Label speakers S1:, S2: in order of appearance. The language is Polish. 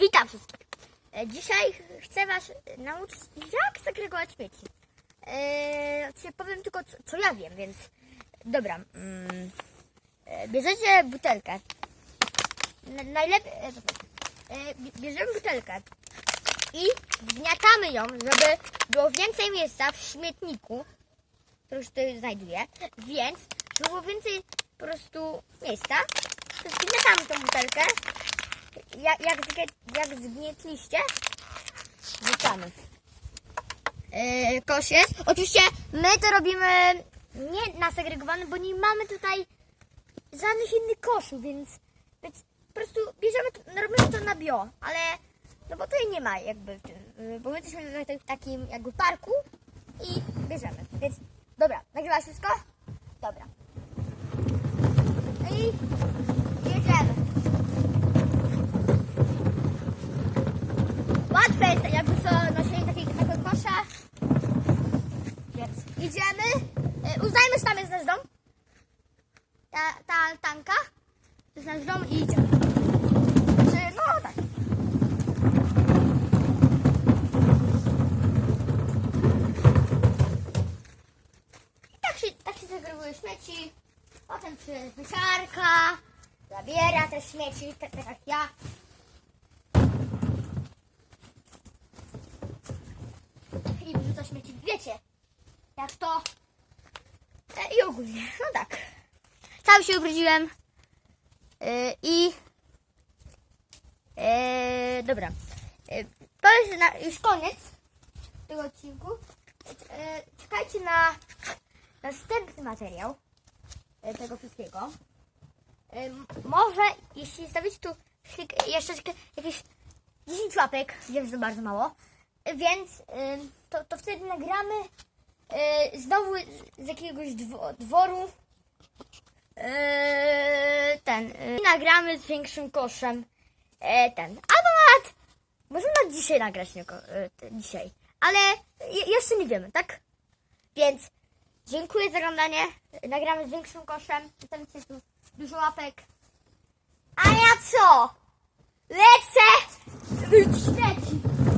S1: Witam wszystkich. E, Dzisiaj ch- chcę Was nauczyć, jak segregować śmieci. Czy powiem tylko, co, co ja wiem, więc dobra. E, bierzecie butelkę. Na- Najlepiej. Bierzemy butelkę i zgniatamy ją, żeby było więcej miejsca w śmietniku, to już tutaj znajduję, więc żeby było więcej po prostu miejsca, to zgniatamy tą butelkę jak, jak, jak zgnietliście, wrzucamy. Yy, kosz jest. Oczywiście my to robimy nie na segregowanym, bo nie mamy tutaj żadnych innych koszów, więc, więc po prostu bierzemy, robimy to na bio, ale no bo tutaj nie ma jakby, yy, bo my jesteśmy w takim jakby parku i bierzemy, więc dobra, nagrywasz wszystko? Dobra. I jedziemy. Łatwe jest jakby co noszenie takiego, takiego kosza. Więc idziemy. E, nasz dom. Ta, ta altanka. To jest nasz dom i idziemy. Czy, no tak. I tak się, tak się śmieci. Potem przyjeżdża siarka. Zabiera te śmieci, tak, tak jak ja. i wrzuca śmieci. Wiecie, jak to. Ogólnie, no tak. Cały się ubrudziłem. E, I. E, dobra. E, to jest na, już koniec tego odcinku. E, czekajcie na następny materiał e, tego wszystkiego. M- może, jeśli stawić tu jeszcze jakieś 10 łapek, wiem, że to bardzo mało, więc y, to, to wtedy nagramy y, znowu z jakiegoś dwo, dworu y, ten i nagramy z większym koszem ten. Albo nawet możemy nawet dzisiaj nagrać tylko, dzisiaj, ale je, jeszcze nie wiemy, tak? Więc dziękuję za oglądanie. Nagramy z większym koszem. Zostawcie tu dużo łapek. A ja co? Lecę w świecie.